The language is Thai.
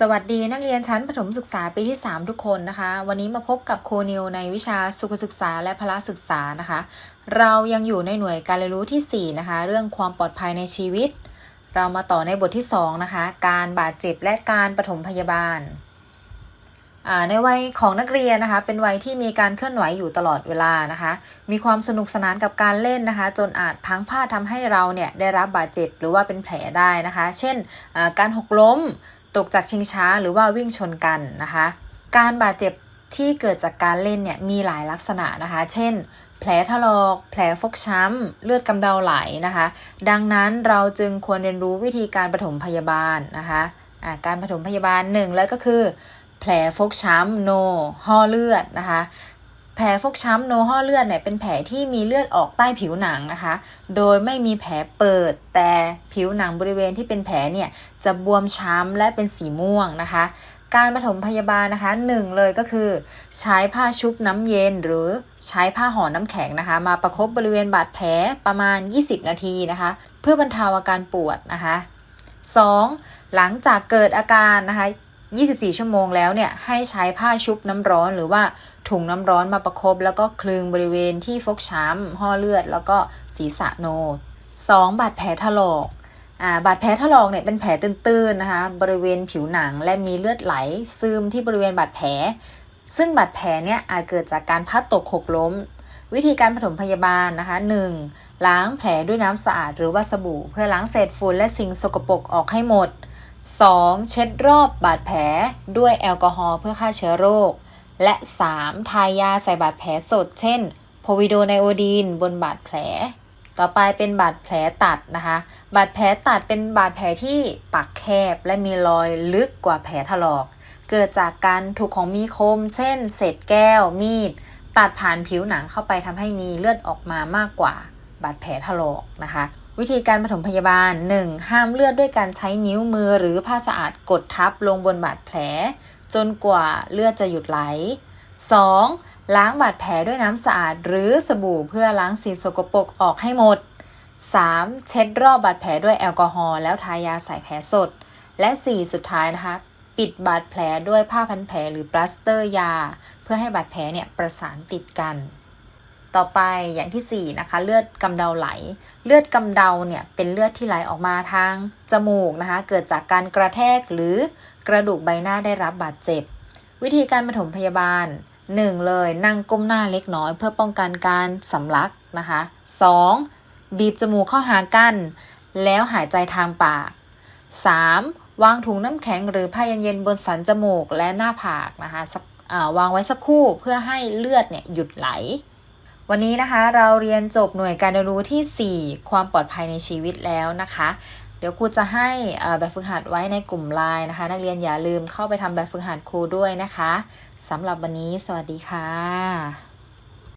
สวัสดีนักเรียนชั้นประถมศึกษาปีที่ 3 ทุกคนนะคะ วันนี้มาพบกับครูนิวในวิชาสุขศึกษาและพละศึกษานะคะ เรายังอยู่ในหน่วยการเรียนรู้ที่ 4 นะคะ เรื่องความปลอดภัยในชีวิต เรามาต่อในบทที่ 2 นะคะ การบาดเจ็บและการปฐมพยาบาลอ่าในวัยของนักเรียนนะคะ เป็นวัยที่มีการเคลื่อนไหวอยู่ตลอดเวลานะคะ มีความสนุกสนานกับการเล่นนะคะ จนอาจพังพลาดทำให้เราเนี่ยได้รับบาดเจ็บหรือว่าเป็นแผลได้นะคะ เช่นการหกล้ม ตกจากชิงช้าหรือว่าวิ่งชนกันนะคะ การบาดเจ็บที่เกิดจากการเล่นเนี่ยมีหลายลักษณะนะคะ เช่น แผลถลอก แผลฟกช้ำ เลือดกำเดาไหลนะคะ ดังนั้นเราจึงควรเรียนรู้วิธีการปฐมพยาบาลนะคะะการปฐมพยาบาลหนึ่งเลยก็คือ แผลฟกช้ำโนห่อเลือดนะคะ แผลฟกช้ำโนห่อเลือดเนี่ยเป็นแผลที่มีเลือดออกใต้ผิวหนังนะคะ โดยไม่มีแผลเปิด แต่ผิวหนังบริเวณที่เป็นแผลเนี่ยจะบวมช้ำและเป็นสีม่วงนะคะ การปฐมพยาบาลนะคะหนึ่งเลยก็คือ ใช้ผ้าชุบน้ำเย็นหรือใช้ผ้าห่อน้ำแข็งนะคะ มาประคบบริเวณบาดแผลประมาณ 20 นาทีนะคะ เพื่อบรรเทาอาการปวดนะคะ 2. หลังจากเกิดอาการนะคะ 24 ชั่วโมงแล้วเนี่ยให้ใช้ผ้าชุบน้ำร้อนหรือว่า ถุงน้ำร้อนมาประคบแล้วก็คลึงบริเวณที่ฟกช้ำห่อเลือด แล้วก็ศีรษะโน 2. บาดแผลถลอกอ่าบาดแผลถลอกเนี่ยเป็นแผลตื้นๆนะคะ บริเวณผิวหนังและมีเลือดไหลซึมที่บริเวณบาดแผล ซึ่งบาดแผลเนี่ยอาจเกิดจากการพัดตกหกล้ม วิธีการปฐมพยาบาลนะคะ 1. ล้างแผลด้วยน้ำสะอาดหรือว่าสบู่ เพื่อล้างเศษฝุ่นและสิ่งสกปรกออกให้หมด 2. เช็ดรอบบาดแผลด้วยแอลกอฮอล์เพื่อฆ่าเชื้อโรค และ 3. ทายาใส่บาดแผลสด เช่นโพวิโดไนโอดีนบนบาดแผล ต่อไปเป็นบาดแผลตัดนะคะ บาดแผลตัดเป็นบาดแผลที่ปากแคบและมีรอยลึกกว่าแผลถลอก เกิดจากการถูกของมีคม เช่น เศษแก้ว มีด ตัดผ่านผิวหนังเข้าไปทำให้มีเลือดออกมามากกว่า บาดแผลถลอกนะคะ วิธีการปฐมพยาบาล 1. ห้ามเลือดด้วยการใช้นิ้วมือหรือผ้าสะอาดกดทับลงบนบาดแผล จนกว่าเลือดจะหยุดไหล 2. ล้างบาดแผลด้วยน้ำสะอาดหรือสบู่เพื่อล้างสิ่งสกปรกออกให้หมด 3. เช็ดรอบบาดแผลด้วยแอลกอฮอล์แล้วทายาใส่แผลสด และ 4. สุดท้ายนะคะ ปิดบาดแผลด้วยผ้าพันแผลหรือปลาสเตอร์ยา เพื่อให้บาดแผลเนี่ยประสานติดกัน ต่อไปอย่างที่ 4 นะคะ เลือดกำเดาไหล เลือดกำเดาเนี่ยเป็นเลือดที่ไหลออกมาทางจมูกนะคะ เกิดจากการกระแทกหรือกระดูกใบหน้าได้รับบาดเจ็บ วิธีการปฐมพยาบาล 1. เลยนั่งก้มหน้าเล็กน้อย เพื่อป้องกันการสำลักนะคะ 2. บีบจมูกเข้าหากัน แล้วหายใจทางปาก 3. วางถุงน้ำแข็งหรือผ้าเย็นๆบนสันจมูกและหน้าผากนะคะวางไว้สักครู่เพื่อให้เลือดเนี่ยหยุดไหล วันนี้นะคะเราเรียนจบหน่วยการเรียนรู้ที่ 4 ความปลอดภัยในชีวิตแล้วนะคะ เดี๋ยวครูจะให้แบบฝึกหัดไว้ในกลุ่มไลน์นะคะ นักเรียนอย่าลืมเข้าไปทำแบบฝึกหัดครูด้วยนะคะสำหรับวันนี้สวัสดีค่ะ